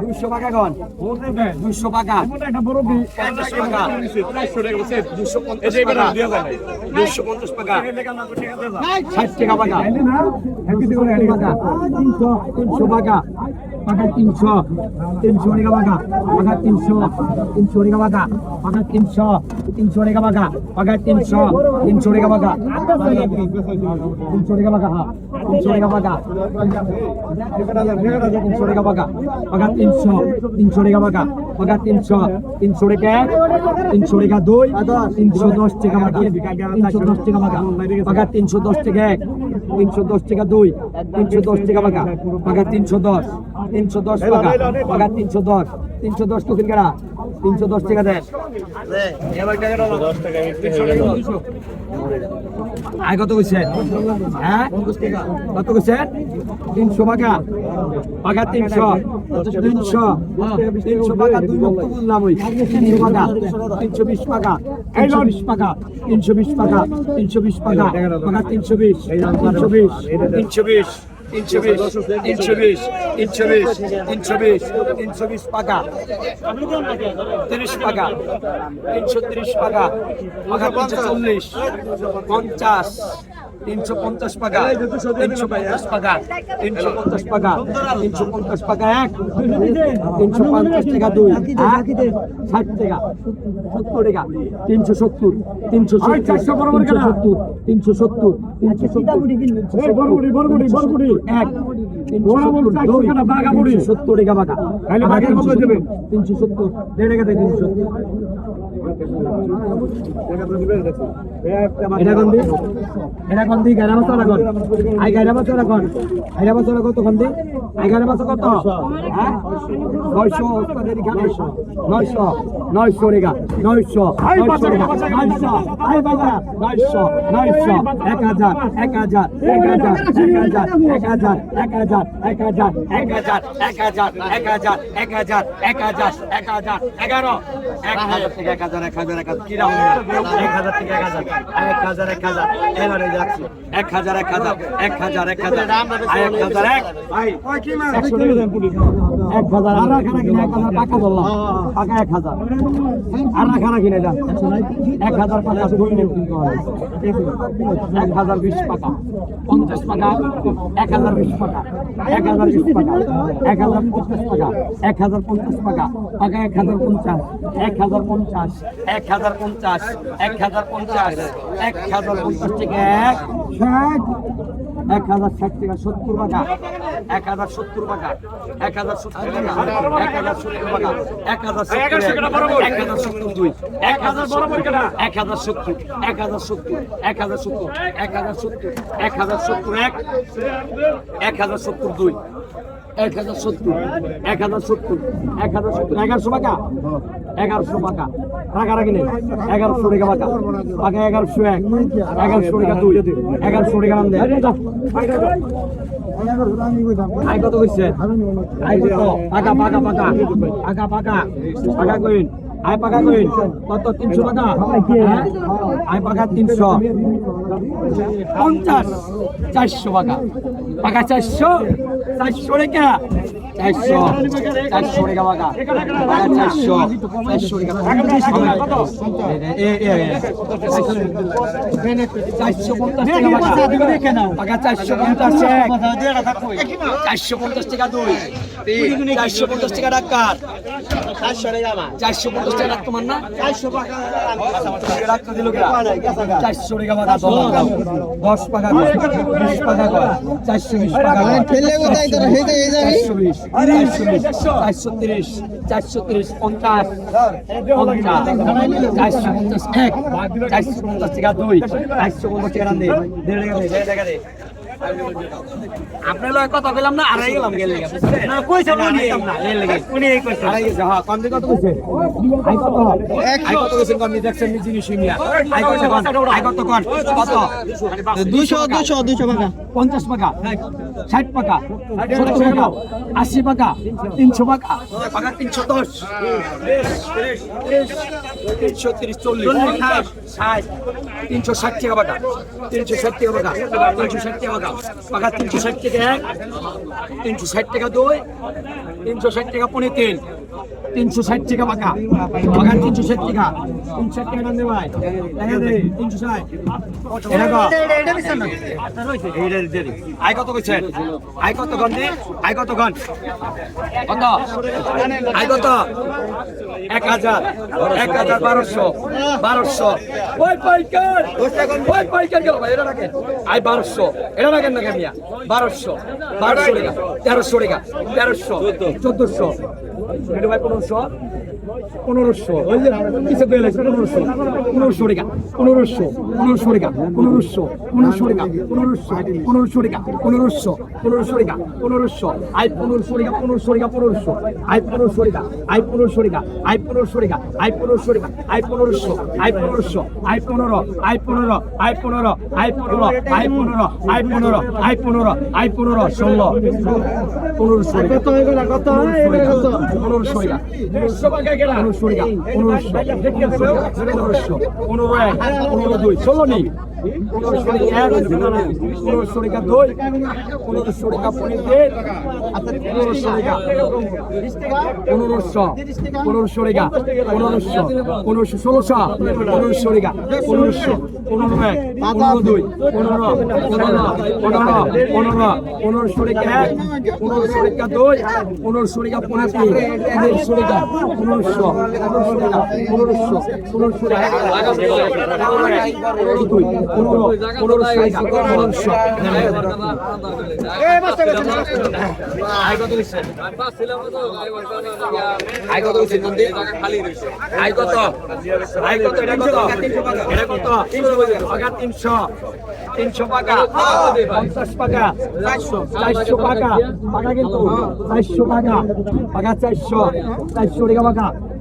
দুইশো টাকা কন দুইশো টাকা দুইশো পঞ্চাশ টাকা ষাট টাকা পাকা। তিনশো টাকা পাকা তিনশো। তিনশো টাকা পাকা। পাকা তিনশো। তিনশো টাকা পাকা। পাকা তিনশো। তিনশো টাকা পাকা। পাকা তিনশো। তিনশো টাকা পাকা। তিনশো টাকা পাকা। হ্যাঁ। তিনশো টাকা পাকা। তিনশো টাকা টাকা টাকা তিনশো তিনশো টাকা টাকা টাকা তিনশো তিনশো টাকা এক, তিনশো টাকা দুই, তিনশো দশ টাকা টাকা তিনশো দশ টাকা টাকা টাকা তিনশো দশ টাকা এক, তিনশো দশ টাকা দুই, তিনশো দশ টাকা টাকা টাকা তিনশো দশ তিনশো দশ টাকা টাকা তিনশো দশ তিনশো দশ তো কেনা তিনশো দশ টাকা দেন আয় কত কইছেন হ্যাঁ? কত কইছেন তিনশো টাকা টাকা তিনশো তিনশো তিনশো টাকা, দুই বক্ত বুঝলাম ওই। তিনশো টাকা, তিনশো তিনশো বিশ টাকা, তিনশো তিনশো বিশ টাকা তিনশো বিশ তিনশো বিশ তিনশো বিশ বিশ, তিনশো বিশ, তিনশো তিনশো বিশ টাকা। তিরিশ টাকা, তিনশো তিরিশ টাকা টাকা তিনশো চল্লিশ, পঞ্চাশ তিনশো পঞ্চাশ টাকা তিনশো পঞ্চাশ টাকা তিনশো পঞ্চাশ টাকা তিনশো পঞ্চাশ টাকা এক তিনশো পঞ্চাশ টাকা দুই ষাট টাকা সত্তর টাকা তিনশো সত্তর তিনশো সত্তর তিনশো সত্তর তিনশো সত্তর এক সত্তর টাকা বাঘা তিনশো সত্তর দেড় টাকা তিনশো সত্তর এটা কোন দিক এগারো বছর এখন আই এগারো বছর এখন এগারো বছর কত কোন দিক এগারো বছর কত হ্যাঁ নয়শো নয়শো নয়শো নয়শো রেগা নয়শো নয়শো নয়শো আই নয়শো নয়শো এক হাজার এক হাজার এক হাজার এক হাজার এক হাজার এক হাজার এক হাজার এক হাজার এক হাজার এক হাজার এক হাজার এক হাজার এগারো এক হাজার থেকে এক হাজার এক হাজার এক হাজার এক হাজার থেকে এক হাজার এক হাজার এক হাজার যাচ্ছি এক হাজার এক হাজার এক হাজার এক হাজার এক হাজার এক একশো পুলিশ। এক হাজার আর রাখা কিনে এক হাজার বললাম এক হাজার আর রাখা এক হাজার ধরে কিনতে হবে এক হাজার বিশ টাকা পঞ্চাশ টাকা এক হাজার বিশ টাকা এক হাজার বিশ টাকা এক হাজার পঞ্চাশ টাকা এক হাজার পঞ্চাশ টাকা টাকা এক হাজার পঞ্চাশ এক হাজার পঞ্চাশ এক হাজার পঞ্চাশ এক হাজার পঞ্চাশ এক হাজার পঞ্চাশ থেকে এক এক হাজার ষাট সত্তর টাকা এক হাজার সত্তর টাকা এক হাজার এক হাজার সত্তর টাকা এক হাজার এক হাজার সত্তর দুই এক হাজার এক হাজার সত্তর এক হাজার সত্তর এক হাজার সত্তর এক হাজার সত্তর এক হাজার সত্তর এক এক হাজার সত্তর দুই এক হাজার সত্তর এক হাজার সত্তর এক হাজার সত্তর এগারোশো টাকা এগারোশো টাকা রাগারাগি নেই। এগারোশো টাকা টাকা টাকা এগারোশো এক, এগারোশো টাকা দুই, এগারোশো টাকা নাম দেয়। আই কত কইছে? আই কত? পাকা পাকা পাকা। পাকা পাকা। পাকা কইন। আই পাকা কইন কত? তিনশো টাকা? হ্যাঁ? আই পাকা তিনশো। পঞ্চাশ। চারশো টাকা পাকা চারশো? চারশো টাকা চারশো। চারশো টাকা পাকা। পাকা চারশো। চারশো এ চারশো পঞ্চাশ টাকা পাকা। পাকা চারশো পঞ্চাশ চারশো পঞ্চাশ টাকা দুই। চারশো পঞ্চাশ টাকা ডাক্তার চারশো পঞ্চাশ টাকা ডাক্তার মান না? ডাক্তার দিল চারশো টাকা দশ টাকা বিশ টাকা চারশো বিশ টাকা চারশো বিশ চারশো তিরিশ চারশো তিরিশ পঞ্চাশ পঞ্চাশ চারশো পঞ্চাশ এক চারশো পঞ্চাশ টাকা দুই চারশো পঞ্চাশ টাকা দেড় টাকা দেড় টাকা দে। আপনি লয় কথা কইলাম না আড়াই গেলাম গেলে না কইছে উনি না গেলে উনি এই কইছে। আড়াই গেছে হ্যাঁ কম কত কইছে? আই কত আই কত কইছেন কম দেখছেন নিজে নিছি মিয়া আই কত কত আই কত কত? কত 200 200 200 টাকা। 50 টাকা। 60 টাকা। 70 টাকা। 80 টাকা। 300 টাকা। টাকা 310 30 30 40 360 টাকা 360 টাকা 360 টাকা পাকা তিনশো ষাট টাকা এক, তিনশো ষাট টাকা দুই, তিনশো ষাট টাকা পনেরো তিন তিনশো ষাট টাকা পাকা পাকা তিনশো ষাট টাকা, তিনশো ষাট টাকা দেবে ভাই দেখা দে তিনশো ষাট। আয় কত করছেন আয় কত ঘন আয় কত ঘন কত? আয় কত? এক হাজার এক হাজার বারোশো বারোশো। ওই পাইকার ওই পাইকার গেল ভাই এটা রাখেন আয় বারোশো, এটা কেন না মিয়া বারোশো। বারোশো টাকা। তেরোশো টাকা। তেরোশো। চোদ্দোশো। পনেরোশো। পনেরোশো ওই যে কিছু তো লাগছে পনেরোশো পনেরোশো টাকা পনেরোশো পনেরোশো টাকা পনেরোশো পনেরোশো টাকা পনেরোশো পনেরোশো টাকা পনেরোশো পনেরোশো টাকা পনেরোশো আই পনেরোশো টাকা পনেরোশো টাকা পনেরোশো আই পনেরোশো টাকা আই পনেরোশো টাকা আই পনেরোশো টাকা আই পনেরোশো টাকা আই পনেরোশো আই পনেরোশো আই পনেরো আই পনেরো আই পনেরো আই পনেরো আই পনেরো আই পনেরো আই পনেরো আই পনেরো ষোলো পনেরোশো টাকা পনেরোশো টাকা পনেরোশো টাকা উনিশশো উনিশশো পনেরো এক পনেরো দুই ষোলো নেই পনেরোশো এক পনেরোশো টাকা দুই পনেরোশো টাকা পনেরো পনেরোশো টাকা পনেরোশো পনেরোশো টাকা পনেরোশো পনেরোশো ষোলোশো পনেরোশো টাকা পনেরোশো পনেরো দুই, পনেরো পনেরো পনেরো পনেরো পনেরো এক, পনেরো শরিকা দুই, পনেরো শরিকা পনেরো তিন পনেরো পনেরো দুই, পনেরো পনেরো কত কত? এটা কত? এটা কত? পাকা। চারশো পাকা। পাকা কিন্তু। চারশো পাকা। পাকা চারশো। চারশো টাকা পাকা।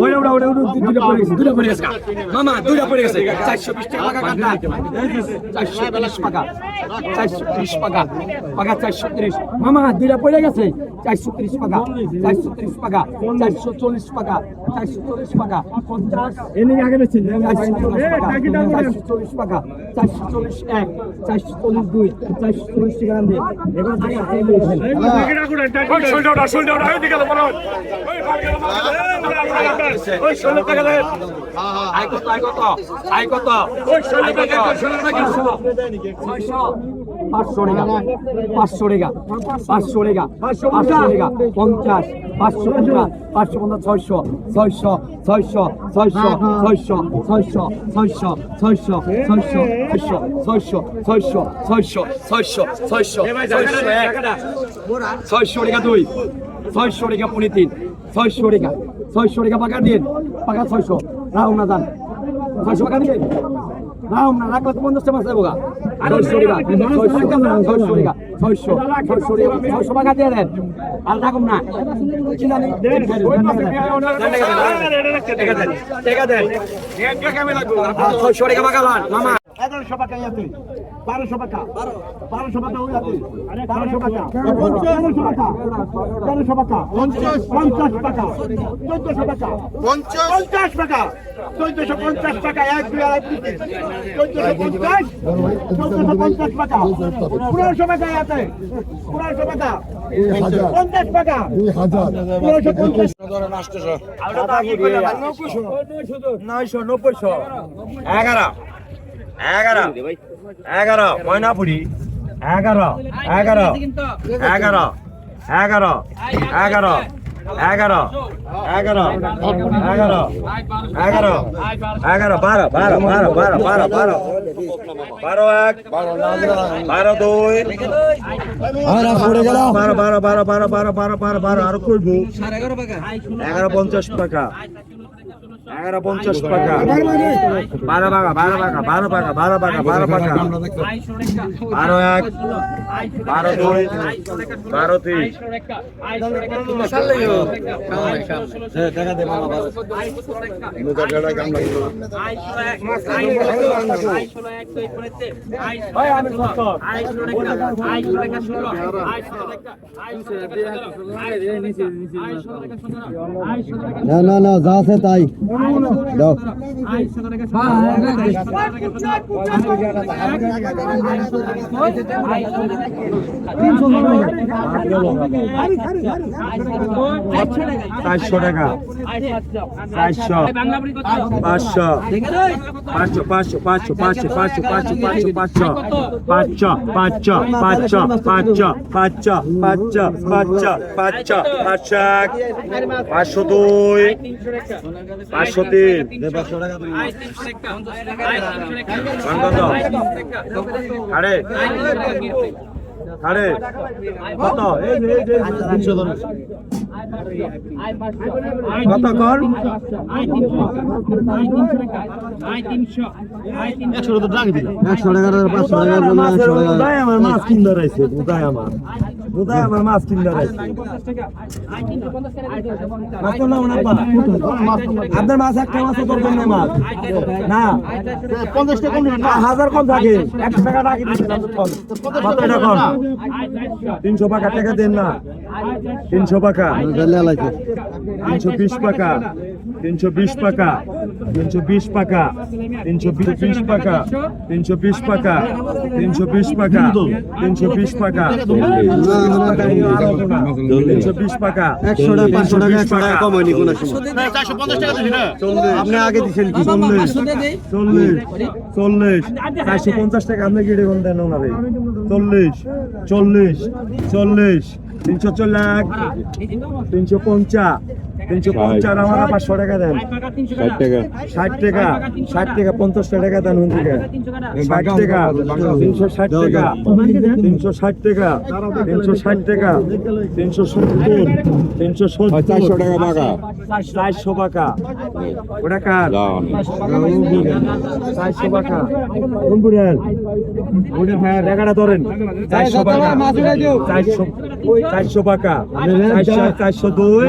ওরা ওটা ওটা দুটো পড়ে গেছে, দুটো পড়ে গেছে। মামা, দুটা পড়ে গেছে। 420 টাকা পাকা কাটা 420 পাকা। 430 পাকা। পাকা 430 মামা, দুটা পড়ে গেছে। 430 পাকা। 430 পাকা। 440 পাকা। 440 পাকা। 50 এনে আগে বেছে 440 পাকা। 440 এক। 440 দুই। 440 টাকা দিয়ে এবার টাকা টাকা টাকা টাকা টাকা টাকা টাকা টাকা টাকা টাকা টাকা টাকা টাকা টাকা ওই ষোলো টাকা আয় কত আয় কত আয় কত ওই ষোলো টাকা ষোলো টাকা ছয়শো পাঁচশো টাকা পাঁচশো টাকা পাঁচশো টাকা পাঁচশো টাকা পঞ্চাশ পাঁচশো পঞ্চাশ পাঁচশো পঞ্চাশ ছয়শো ছয়শো ছয়শো ছয়শো ছয়শো ছয়শো ছয়শো ছয়শো ছয়শো দুই ছয়শো টাকা পনেরো তিন ছয়শো টাকা ছয়শো টাকা পাকা দিন। পাকা ছয়শো। রাও না যান ছয়শো পাকা দিবেন? রাও না রাখলে তো পঞ্চাশ টাকা দেবো ছয়শো টাকা। ছয়শো টাকা ছয়শো ছয়শো। ছয়শো পাকা দিয়ে দেন। আর রাখুন না। ছয়শো টাকা পাকা মামা। বারোশো টাকা। বারোশো টাকা ওই আছে বারোশো টাকা। তেরোশো টাকা তেরোশো টাকা। পঞ্চাশ। টাকা। চোদ্দশো টাকা। পঞ্চাশ। পঞ্চাশ টাকা। চোদ্দশো পঞ্চাশ টাকা এক দুই আড়াই তিন। চোদ্দশো পঞ্চাশ। চোদ্দশো পঞ্চাশ টাকা। পনেরোশো টাকা আছে। পনেরোশো টাকা। পঞ্চাশ এগারো। এগারো এগারো ময়নাপুরি এগারো এগারো এগারো এগারো এগারো এগারো এগারো এগারো এগারো এগারো বারো বারো বারো বারো বারো বারো বারো এক বারো দুই বারো বারো বারো বারো বারো বারো বারো বারো আরও করব এগারো পঞ্চাশ টাকা এগারো পঞ্চাশ টাকা। বারো বাগা বারো বাগা বারো বারো বারো এক বারো দুই বারো তিন। না না না যা আছে তাই। দাও চারশো টাকা চারশো পাঁচশো পাঁচশো পাঁচশো পাঁচশো পাঁচশো পাঁচশো পাঁচশো পাঁচশো পাঁচশো পাঁচশো পাঁচশো পাঁচশো পাঁচশো পাঁচশো পাঁচশো পাঁচশো পাঁচশো এক পাঁচশো দুই পাঁচশো তিন সাড়ে সাড়ে কত তিনশো কত? কর? একশো টাকা দিলাম। টাকা পাঁচশো টাকা আমার মাছ কিনতে রয়েছে বোধ আমার। বোধহয় আমার মাছ কিনতে আপনার মাছ একটা মাছ দরকার নেই মাছ। না। পঞ্চাশ টাকা হাজার কম থাকে। একশো টাকা রাখি তিনশো পাকা টাকা দেন না। তিনশো পাকা। তিনশো বিশ পাকা। তিনশো বিশ পাকা। তিনশো বিশ পাকা। তিনশো বিশ পাকা। তিনশো বিশ পাকা। তিনশো বিশ পাকা। তিনশো বিশ পাকা। টাকা একশো টাকা পাঁচশো টাকা একশো টাকা কম আগে দিচ্ছেন চল্লিশ চল্লিশ চল্লিশ চারশো পঞ্চাশ টাকা আপনি কি রেগুন দেন ওনারে চল্লিশ চল্লিশ চল্লিশ, তিনশো চল্লিশ, তিনশো পঞ্চাশ তিনশো পঞ্চাশ আমার পাঁচশো টাকা দেন। ষাট টাকা। ষাট টাকা পঞ্চাশ টাকা দেন ওখান থেকে ষাট টাকা তিনশো ষাট টাকা। তিনশো ষাট টাকা তিনশো ষাট টাকা। তিনশো সত্তর তিনশো সত্তর। চারশো টাকা বাঁকা চারশো বাঁকা ওটা কার? চারশো বাঁকা কোন বুড়েন ওটা টাকাটা ধরেন। চারশো বাঁকা চারশো চারশো বাঁকা চারশো চারশো দুই।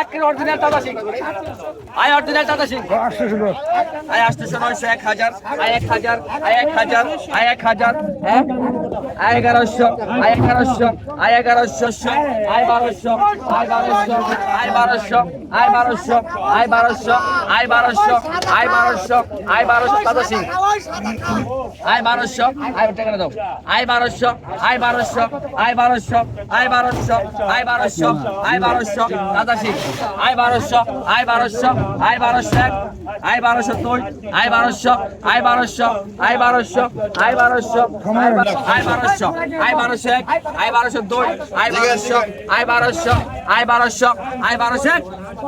এক অরিজিনাল দাদা সিং আয় অরিজিনাল দাদা সিং আয় আটশো নয়শো এক হাজার। আয় এক হাজার। আয় এক হাজার। আয় এক হাজার। আয় এগারোশো। আয় এগারোশো। আয় এগারোশো। আয় বারোশো। আয় বারোশো। আয় বারোশো। আয় বারোশো। আয় বারোশো। আয় বারোশো। আয় বারোশো। আয় বারোশো। দাদা সিং আয় বারোশো আয় টাকা দাও আয় বারোশো আয় বারোশো আয় বারোশো আয় বারোশো আয় বারোশো আয় বারোশো দাদা সিং আয় বারোশো আয় বারোশো আয় বারোশো এক আয় বারোশো দুই আয় বারোশো আয় বারোশো আয় বারোশো আয় বারোশো আয় বারোশো আয় বারোশো এক আয় বারোশো দুই আয় বারোশো আয় বারোশো আয় বারোশো আয় বারোশো এক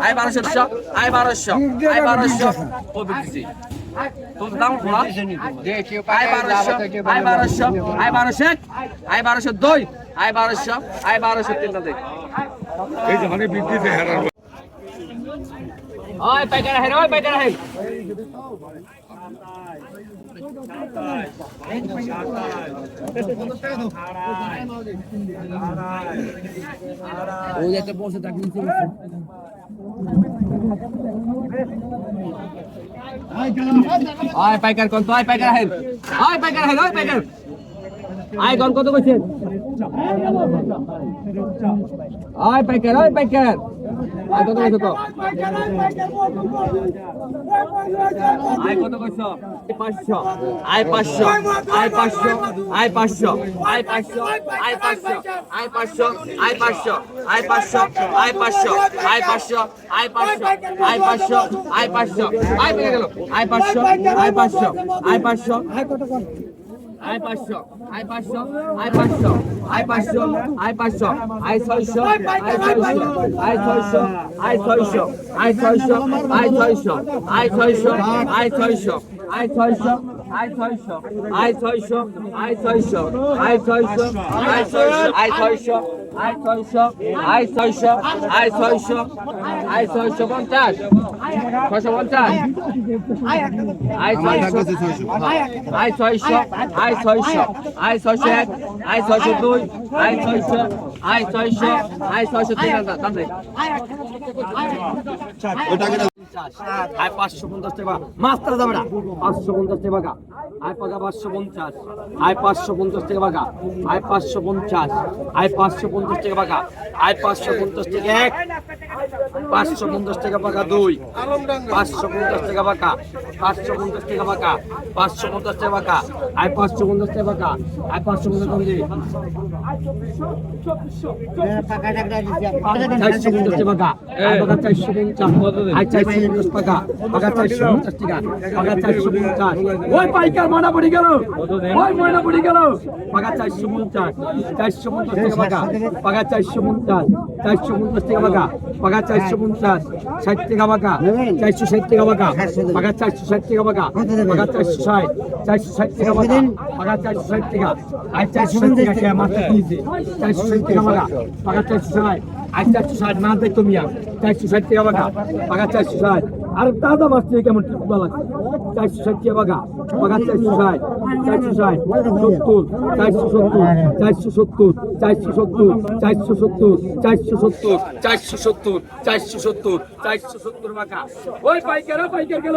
আয় বারোশো আয় বারোশো আয় বারোশো ও তোর দাম ঘোড়া আই বারোশো আই বারোশো আই বারোশো এক আই বারোশো দুই আই বারোশো আই বারোশো তিনটা দেখ এই যে মানে বিদ্যুতে হেরার ওই পাইকারা হের ওই পাইকারা হের ওই একটা বসে তাকে আয় পাইকার কোন তো আয় পাইকার হের আয় পাইকার হের আয় পাইকার। আয় গন কত কইছেন আয় পাইকার আয় পাইকার আয় কত কইছো তো আয় কত কইছো পাঁচশো আয় পাঁচশো আয় পাঁচশো আয় পাঁচশো আয় পাঁচশো আয় পাঁচশো আয় পাঁচশো আয় পাঁচশো আয় পাঁচশো আয় পাঁচশো আয় পাঁচশো আয় পাঁচশো আয় পাঁচশো আয় পাঁচশো আয় পেয়ে গেল আয় পাঁচশো আয় পাঁচশো আয় পাঁচশো আয় পাঁচশো আয় পাঁচশো আয় পাঁচশো আয় পাঁচশো আয় পাঁচশো আয় ছয়শো আয় ছয়শো আয় ছয়শো আয় ছয়শো আয় ছয়শো আয় ছয়শো আয় ছয়শো আয় ছয়শো আয় ছয়শো আয় ছয়শো আয় ছয়শো আয় ছয়শো আয় ছয়শো আয় ছয়শো আয় ছয়শো আয় ছয়শো আয় ছয়শো আয় ছয়শো পঞ্চাশ ছয়শো পঞ্চাশ আয় ছয়শো আয় ছয়শো আয় ছয়শো আয় ছয়শো এক আয় ছয়শো দুই আয় ছয়শো আয় ছয়শো আয় ছয়শো তিন হাজার দাম আয় পাঁচশো পঞ্চাশ টাকা মাস্টার যাবে না পাঁচশো পঞ্চাশ টাকা আয় পাকা পাঁচশো পঞ্চাশ আয় পাঁচশো পঞ্চাশ টাকা পাকা আয় পাঁচশো পঞ্চাশ আয় পাঁচশো পঞ্চাশ টাকা পাকা আয় পাঁচশো পঞ্চাশ টাকা এক পাঁচশো পঞ্চাশ টাকা পাকা দুই পাঁচশো পঞ্চাশ টাকা পাকা পাঁচশো পঞ্চাশ টাকা পাকা পাঁচশো পঞ্চাশ টাকা পাকা আয় পাঁচশো পঞ্চাশ টাকা পাকা আয় পাঁচশো পঞ্চাশ টাকা চারশো পঞ্চাশ টাকা পাকা আয় চারশো পঞ্চাশ টাকা পাকা চারশো পঞ্চাশ টাকা, পাকা চারশো পঞ্চাশ। ওই পাইকার ময়না পড়ে গেল, ওই ময়না পড়ে গেল। পাকা চারশো পঞ্চাশ চারশো পঞ্চাশ টাকা পাকা পাকা চারশো পঞ্চাশ চারশো পঞ্চাশ টাকা পাকা পাকা চারশো পঞ্চাশ, ষাট টাকা পাকা, চারশো ষাট টাকা পাকা পাকা চারশো ষাট টাকা পাকা পাকা চারশো ষাট চারশো ষাট টাকা পাকা চারশো ষাট টাকা, আর চারশো ষাট টাকা মাত্র চারশো ষাট টাকা পাকা পাকা চারশো ষাট আর চারশো ষাট, না দেখতো মিয়া চারশো ষাট টাকা পাকা পাকা চারশো ষাট। আর দাদা মাছ থেকে কেমন টিপা লাগছে চারশো ষাট টাকা পাকা পাকা চারশো ষাট চারশো ষাট, সত্তর, চারশো সত্তর চারশো সত্তর চারশো সত্তর চারশো সত্তর চারশো সত্তর চারশো সত্তর চারশো সত্তর চারশো সত্তর পাকা ওই পাইকার পাইকার গেল,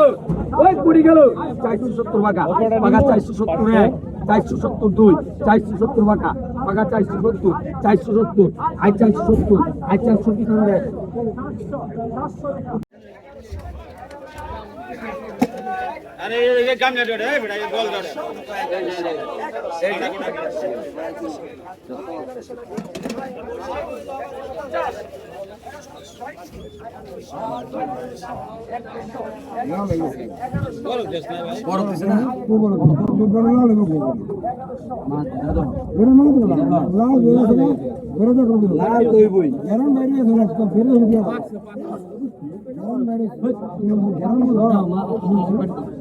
ওই কুড়ি গেল। চারশো সত্তর পাকা পাকা চারশো সত্তর এক চারশো সত্তর, দুই, চারশো সত্তর পাকা বাঁকা চারশো সত্তর চারশো সত্তর আই চারশো সত্তর আই চারশো সত্তর আরে এই গামলা ডড়ে এই বড় বল ডড়ে বড় কিছু না? বড় বড় না লাগবে মা দাদা বড় না? লাগবে লাল বড় বড় করবে লাল কইবই গরম বাইরে ধরে আসতো ফের দিয়ে গরম বাইরে গরম বাইরে